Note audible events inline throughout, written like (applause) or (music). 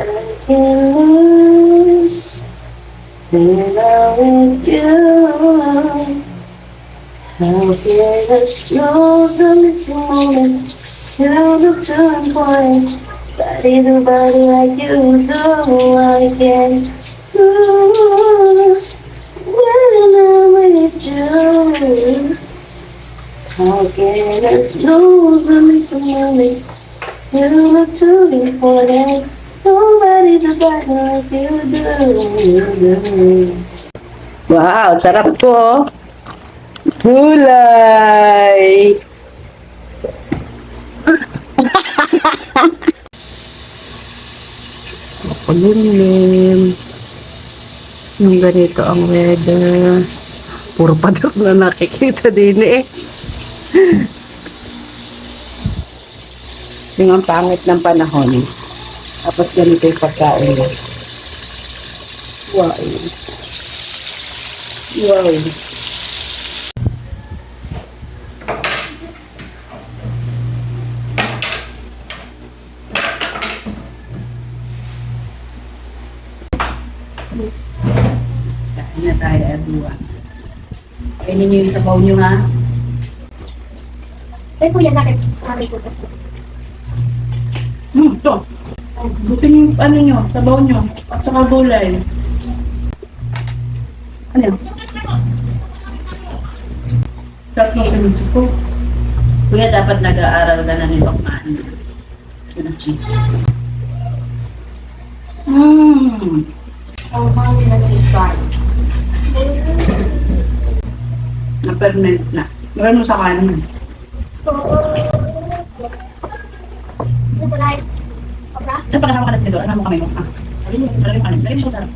I can lose when I'm with you. How can I slow the missing moment to the turning point? Body to body like you do, I can lose when I'm with you. How can I slow the missing moment to the turning point? Nobody's a like you do. Wow, sarap ko. Gulay! Kulimlim. Yung ganito ang weather. Puro padak na nakikita din eh. Yung ang pangit ng panahon. Tapos ganito yung pagkain mo. Wow. Wow. Kain na tayo, Adua. Kainin niyo yung sabaw niyo, ha? Ay, kuya, bakit? Mami ko. Hmm, ito. Gusto niyo ano niyo, sabaw niyo, at saka gulay. Ano ng pinito ko. Kuya, dapat nag-aaral ka na ni Bakman. Kinachi. Mmm. Oh, mami na si Fry. Na-ferment na. Meron mo sa kanin. Ano ba like? Obra? Ano pagkakama ka natin doon? Ano mo kamay mo? Ah, sabi mo, talagang yung kanin. Lagay mo sa sarap.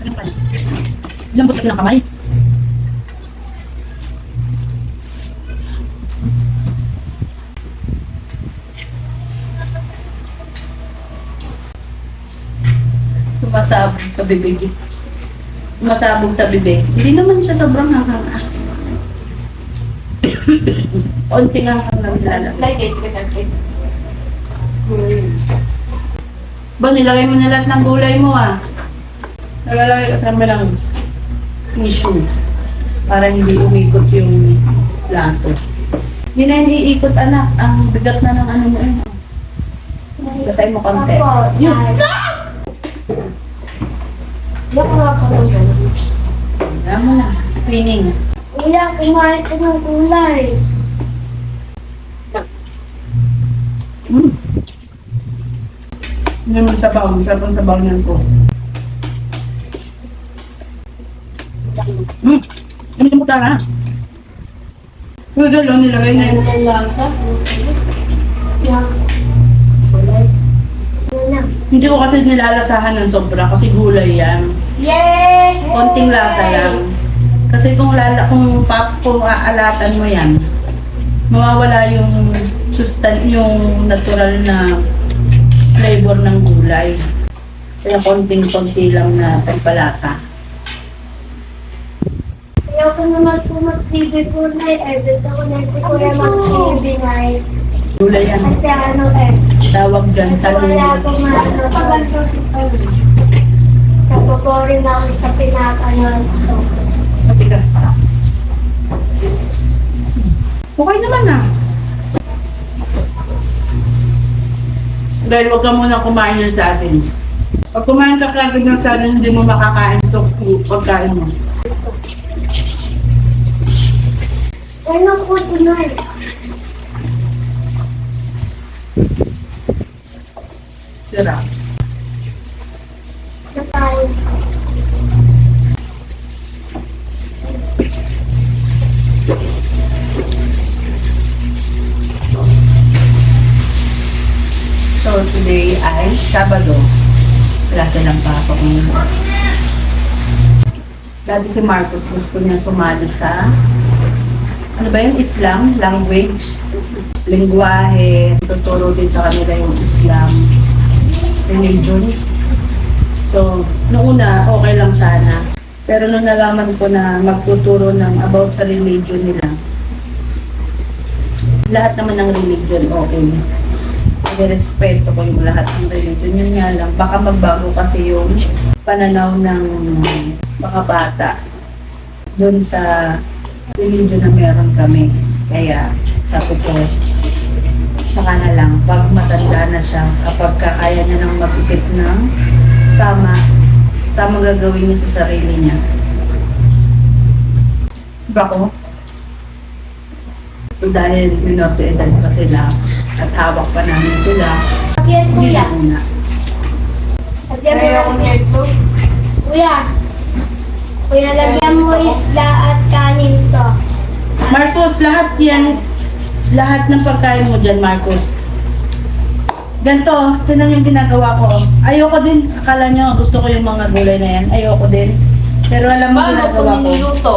Talagang kanin. Lambot kasi ng kamay. Sumasabog sa bibig. Sumasabog sa bibig. Hindi naman siya sobrang hanghang. (coughs) Konting hanghang lang nilalagay. Like it, like it. Ba, nilagay mo na lahat ng gulay mo ah. Nagalagay ka sa ng tissue para hindi umikot yung plato. Hindi na hindi ikot anak. Ang bigat na ng ano mo eh. Basahin mo konti. Yun. Yung mga pamangkin. Wala mo na. Spinning. Kuya, kumain ka ng gulay. Mm. Hindi mo sabaw. Masarap ang sabaw niyan ko. Mm. Ano yung mutara? Pero doon, nilagay na na? Hindi ko kasi nilalasahan ng sobra kasi gulay yan. Yay! Konting lasa lang. Kasi kung lala kung pap kung aalatan mo yan, mawawala yung sustan yung natural na flavor ng gulay. Kaya konting-konti lang na pagpalasa. Ayaw ko naman po mag-TV po na eh. Gusto ko na si Kuya na eh. Gulay yan. Kasi ano eh. Tawag dyan sa Wala akong ano. Napoporin ako sa pinakanon ko. Pati ka. Dahil huwag ka muna kumain yan sa atin. Pag kumain ka kagad ng sa atin, hindi mo makakain ito pagkain mo. Ano po tuloy? Sira. Na So, today ay Sabado. Wala silang pasok ngayon. Dati si Marcos gusto niya sumali sa ano ba yung Islam? Language? Lingwahe. Tuturo din sa kanila yung Islam. Religion. So, noong okay lang sana. Pero nung nalaman ko na magtuturo ng about sa religion nila, lahat naman ng religion okay. Nirespeto ko yung lahat ng religion. Yun nga lang, baka magbago kasi yung pananaw ng mga bata dun sa religion na meron kami. Kaya, sabi ko, saka na lang, pag matanda na siya, kapag kaya niya nang mag-isip ng tama, tama gagawin niya sa sarili niya. Diba? So dahil minor de edad pa sila at hawak pa namin sila, Lagyan hindi kuya. na muna. Lagyan mo lang. Kuya. Kuya, lagyan mo isda at kanin to. Marcos, lahat yan, lahat ng pagkain mo dyan, Marcos. Ganto, tinan yung ginagawa ko. Ayoko din, akala nyo gusto ko yung mga gulay na yan. Ayoko din. Pero alam mo Paano ginagawa kung ko. niluto?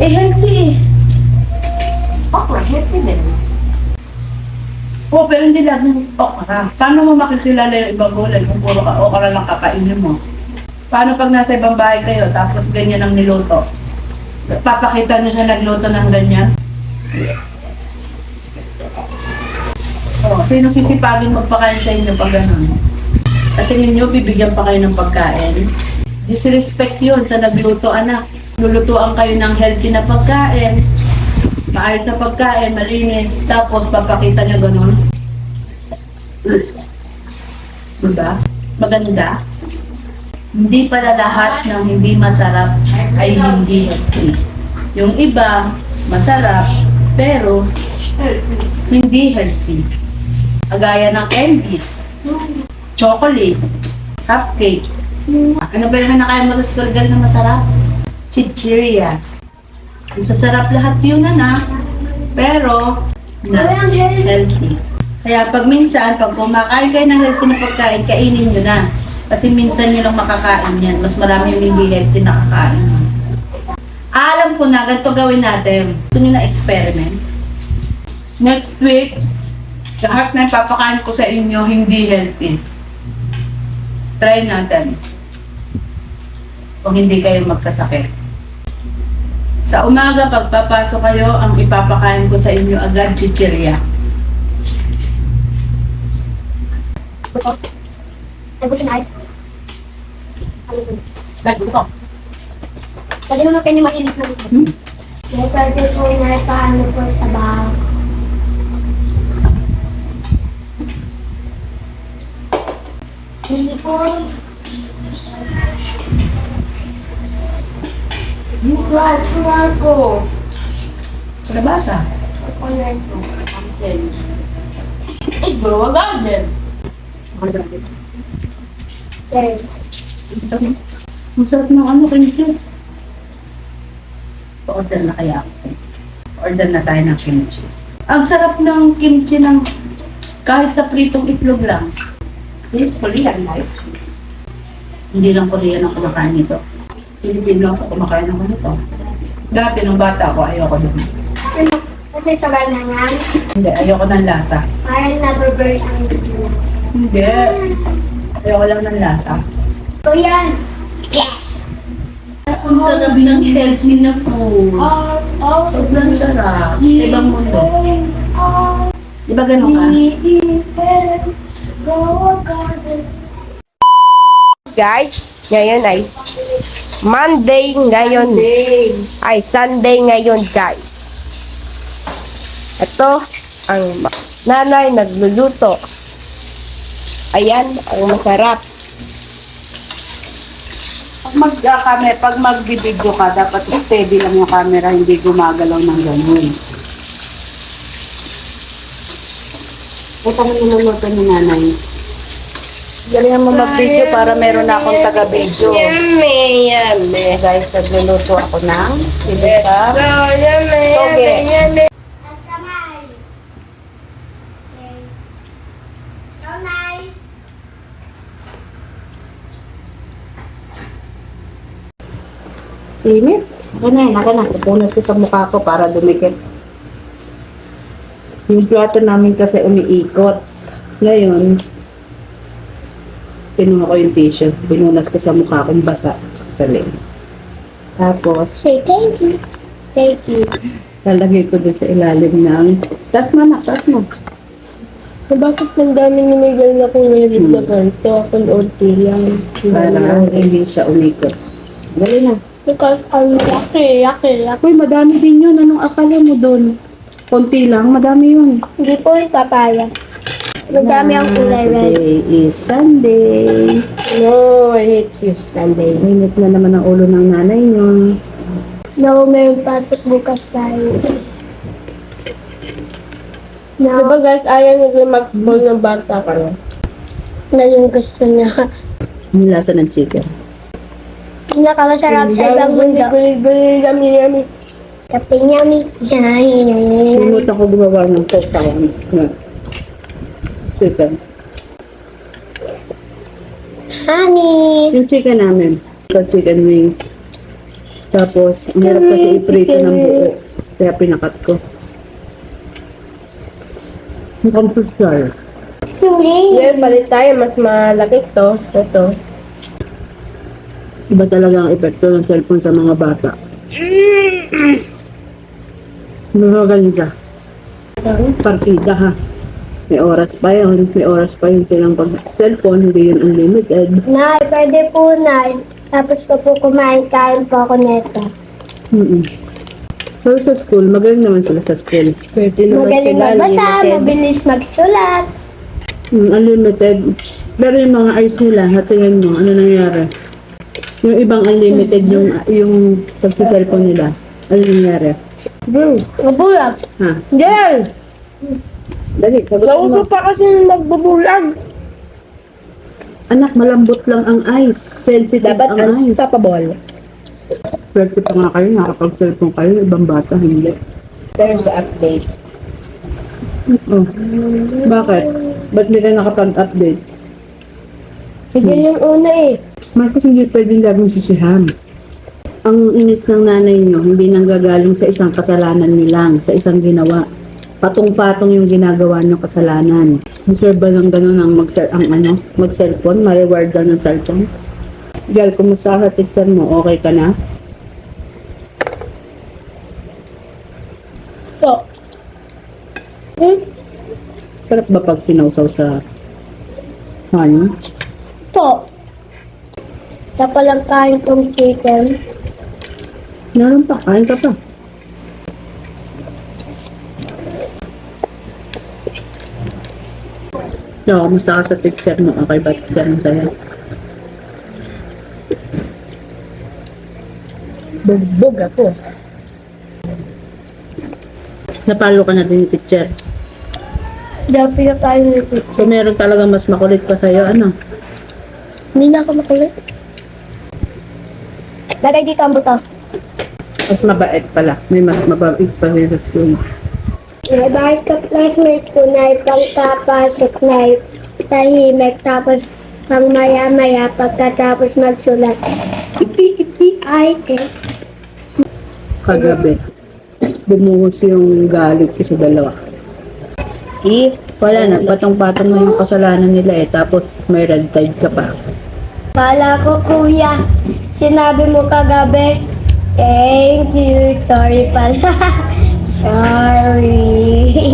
Eh, healthy. Ako, healthy din. Oo, pero hindi laging okra. Paano mo makikilala yung ibang gulay kung puro ka okra lang kakainin mo? Paano pag nasa ibang bahay kayo, tapos ganyan ang niluto? Papakita nyo siya nagluto ng ganyan? Oh, sino sisipagin magpakain sa inyo pag ganun? At tingin nyo, bibigyan pa kayo ng pagkain? Disrespect yun sa nagluto, anak. Lulutuan kayo ng healthy na pagkain, maayos na pagkain, malinis, tapos papakita nyo ganun. Diba? Maganda. Hindi pala lahat ng hindi masarap ay hindi healthy. Yung iba, masarap, pero hindi healthy. Agaya ng candies, chocolate, cupcake. Ano ba yung nakain mo sa school na masarap? Chichiria. Ang sasarap lahat yun, anak. Pero, na healthy. Kaya pag minsan, pag kumakain kayo ng healthy na pagkain, kainin nyo na. Kasi minsan nyo lang makakain yan. Mas marami yung hindi healthy na kakain. Alam ko na, ganito gawin natin. Gusto nyo na experiment? Next week, lahat na ipapakain ko sa inyo hindi healthy. Try natin. Kung hindi kayo magkasakit. Sa umaga, pagpapasok kayo, ang ipapakain ko sa inyo agad chichirya. Nagutin ay. Lagi ko. Pwede mo natin yung mainit na dito. Hmm? Kaya pwede po na paano po sa bahaw. Hindi po. Right, Marco. Sa labasa. Ako na ito. Eh, grow a garden. Sir, Ang sarap ng ano, kimchi. Order na kaya ako. Order na tayo ng kimchi. Ang sarap ng kimchi ng kahit sa pritong itlog lang. Yes, Korean life. Hindi lang Korean ang kumakain nito. Pilipino ako kumakain ng ganito. Dati nung bata ako, ayoko din. ano, kasi sa ganangan, Hindi, ayoko ng lasa. parang nababurn ang gina. Hindi. Ayoko lang ng lasa. Kuya, yes! Ang sarap ng healthy na food. Oh, oh, Sobrang sarap. Sa ibang mundo. oh, Di ba ganun ka? Guys, ngayon ay Monday ngayon. Ay, Sunday ngayon, guys. Ito, ang nanay nagluluto. Ayan, ang masarap. Pag mag uh, camera, pag magbibideo ka, dapat steady lang yung camera, hindi gumagalaw ng ganun. Ito mo niluluto ni nanay. Galingan mo mag-video para meron na akong taga-video. Yummy, yummy. Guys, nagluluto ako ng. So, yummy, Toge. Init. Ako na, ako na. Pupunod ko sa mukha ko para dumikit. Yung plato namin kasi umiikot. Ngayon, pinuha ko yung tissue. Binunas ko sa mukha kong basa. Sa leg. Tapos, Say thank you. Thank you. lalagay ko doon sa ilalim ng... Tas mo na, tas mo. Bakit nang dami ni Miguel na kung ngayon na kanto? Ako unti lang. Para hindi siya umikot. Dali na. Because ang laki, laki, laki. Uy, madami din yun. Anong akala mo doon? Konti lang, madami yun. Hindi po yung papaya. Madami ang kulay red. Today is Sunday. No, I hate you Sunday. Init na naman ang ulo ng nanay niyo. No, may pasok bukas tayo. No, Diba guys, ayaw nyo din mag-ball ng bata ka na yung gusto niya. Yung lasa ng chicken. Pinakamasarap sa ibang mundo. Guli-guli, yummy-yummy. Kaping yummy. Yan. Nilimutan ko gumawa ng na chicken. Honey. Yung chicken namin, sa chicken wings. Tapos, ang hirap kasi iprito ng buo. Kaya pinakat ko. Mukhang. Sumling. Yan, palit tayo. Mas malaki to. Ito. Iba talaga ang epekto ng cellphone sa mga bata. Nakaganda. Partida ha. May oras pa yun. May oras pa yun silang pag cellphone. Hindi yun unlimited. Nay, pwede po, Nay. Tapos ko po kumain, kain po ako neto. Mm Pero sa school, magaling naman sila sa school. Pwede naman Magaling sila. magbasa, limited. mabilis magsulat. Mm, unlimited. Pero yung mga eyes nila, hatingin mo, ano nangyari? Yung ibang unlimited, yung yung pagsa-cellphone nila, ano nangyari? Hmm. Nabulag. Ha? Yan! Dali, sagot Nauso mo. pa kasi yung nagbubulag. Anak, malambot lang ang eyes. Sensitive Dapat ang eyes. unstoppable. Swerte pa nga kayo, nakapag-cellphone kayo, ibang bata, hindi. Pero sa update. Oh. Bakit? Ba't hindi ka nakapag-update? Sige yung una eh. Marcos, hindi pwedeng laging sisihan. Ang inis ng nanay nyo, hindi nanggagaling sa isang kasalanan nyo lang, sa isang ginawa. Patong-patong yung ginagawa ng kasalanan. Deserve ba ng ganun ang mag ang ano, mag-cellphone, ma-reward ng cellphone? Gal, kumusta ka teacher mo? Okay ka na? Po. Sarap ba pag sinawsaw sa honey? Po. Sa palang kain tong chicken. Meron pa, kain ka pa. So, kumusta ka sa teacher mo? Okay ba teacher mo sa'yo? Bugbog ako. Napalo ka na din ni teacher. Dapat na tayo nito. Kung meron talaga mas makulit pa sa'yo, ano? Hindi na ako makulit. Lagay dito ang buto. Mas mabait pala. May mas mabait pa rin sa school. May bahay ka classmate ko na ipangkapasok na tahimik tapos pang maya-maya pagkatapos magsulat. Ipi-ipi ay eh. Kagabi. Bumuhos yung galit ko sa dalawa. Eh, wala na. Patong-patong na yung kasalanan nila eh. Tapos may red tide ka pa. Kala ko kuya, sinabi mo kagabi, thank you, sorry pala. (laughs) sorry. (laughs)